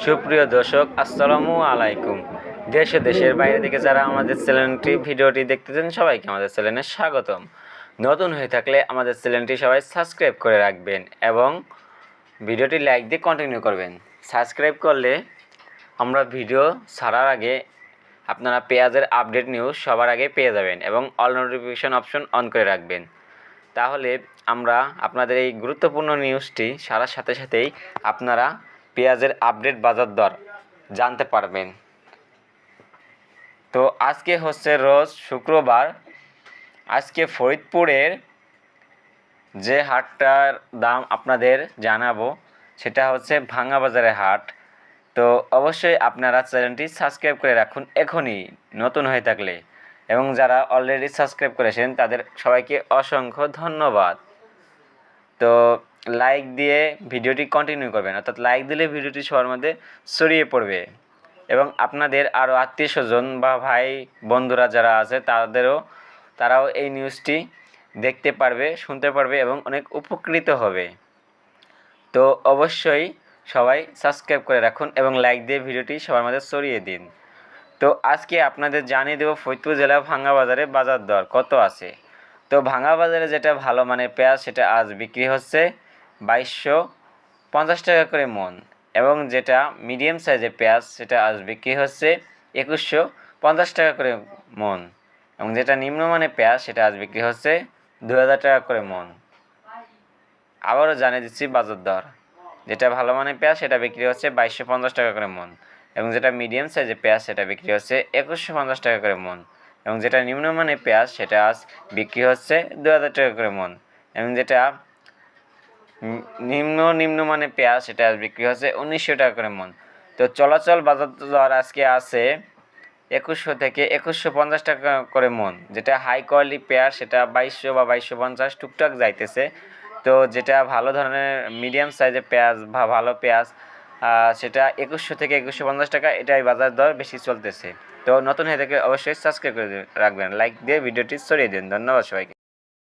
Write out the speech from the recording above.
সুপ্রিয় দর্শক, আসসালামু আলাইকুম। দেশ দেশের বাইরে থেকে যারা আমাদের চ্যানেলটি, ভিডিওটি দেখতেছেন, সবাইকে আমাদের চ্যানেলে স্বাগতম। নতুন হয়ে থাকলে আমাদের চ্যানেলটি সবাই সাবস্ক্রাইব করে রাখবেন এবং ভিডিওটি লাইক দিয়ে কন্টিনিউ করবেন। সাবস্ক্রাইব করলে আমরা ভিডিও ছাড়ার আগে আপনারা পেঁয়াজের আপডেট নিউজ সবার আগে পেয়ে যাবেন এবং অল নোটিফিকেশন অপশন অন করে রাখবেন। তাহলে আমরা আপনাদের এই গুরুত্বপূর্ণ নিউজটি সারার সাথে সাথেই আপনারা পেঁয়াজের আপডেট বাজার দর জানতে পারবেন। তো আজকে হচ্ছে রোজ শুক্রবার, আজকে ফরিদপুরের যে হাটটার দাম আপনাদের জানাব, সেটা হচ্ছে ভাঙা বাজারের হাট। তো অবশ্যই আপনারা চ্যানেলটি সাবস্ক্রাইব করে রাখুন এখনই, নতুন হয়ে থাকলে। এবং যারা অলরেডি সাবস্ক্রাইব করেছেন, তাদের সবাইকে অসংখ্য ধন্যবাদ। তো লাইক দিয়ে ভিডিওটি কন্টিনিউ করবেন। অর্থাৎ লাইক দিলে ভিডিওটি সবার মধ্যে ছড়িয়ে পড়বে। এবং আপনাদের আরও আত্মীয় স্বজন বা ভাই বন্ধুরা যারা আছে, তাদেরও, তারাও এই নিউজটি দেখতে পারবে, শুনতে পারবে এবং অনেক উপকৃত হবে। তো অবশ্যই সবাই সাবস্ক্রাইব করে রাখুন এবং লাইক দিয়ে ভিডিওটি সবার মধ্যে ছড়িয়ে দিন। তো আজকে আপনাদের জানিয়ে দেবো ফরিদপুর জেলা ভাঙ্গা বাজারে বাজার দর কত আছে? তো ভাঙ্গা বাজারে যেটা ভালো মানের পেঁয়াজ, সেটা আজ বিক্রি হচ্ছে। বাইশশো পঞ্চাশ টাকা করে মন। এবং যেটা মিডিয়াম সাইজের পেঁয়াজ, সেটা আজ বিক্রি হচ্ছে? একুশশো পঞ্চাশ টাকা করে মন। এবং যেটা নিম্নমানের পেঁয়াজ, সেটা আজ বিক্রি হচ্ছে? দু হাজার টাকা করে মন। আবারও জানিয়ে দিচ্ছি বাজার দর। যেটা ভালো মানের পেঁয়াজ, সেটা বিক্রি হচ্ছে বাইশশো পঞ্চাশ টাকা করে মন। এবং যেটা মিডিয়াম সাইজের পেঁয়াজ, সেটা বিক্রি হচ্ছে একুশশো পঞ্চাশ টাকা করে মন। এবং যেটা নিম্নমানের পেঁয়াজ, সেটা আজ বিক্রি হচ্ছে দু হাজার টাকা করে মন। এবং যেটা উম, নিম্ন নিম্নমানের পেঁয়াজ সেটা বিক্রি হচ্ছে উনিশশো টাকা করে মন। তো চলাচল বাজার দর আজকে আছে একুশশো থেকে একুশশো পঞ্চাশ টাকা করে মন যেটা হাই কোয়ালিটি পেঁয়াজ সেটা বাইশশো বা বাইশশো পঞ্চাশ টুকটাক যাইতেছে। তো যেটা ভালো ধরনের মিডিয়াম সাইজের পেঁয়াজ বা ভালো পেঁয়াজ সেটা একুশশো থেকে একুশশো পঞ্চাশ টাকা এটাই বাজার দর বেশি চলতেছে। তো নতুন হয়ে থেকে অবশ্যই সাবস্ক্রাইব করে রাখবেন লাইক দিয়ে ভিডিওটি ছড়িয়ে দিন। ধন্যবাদ সবাইকে।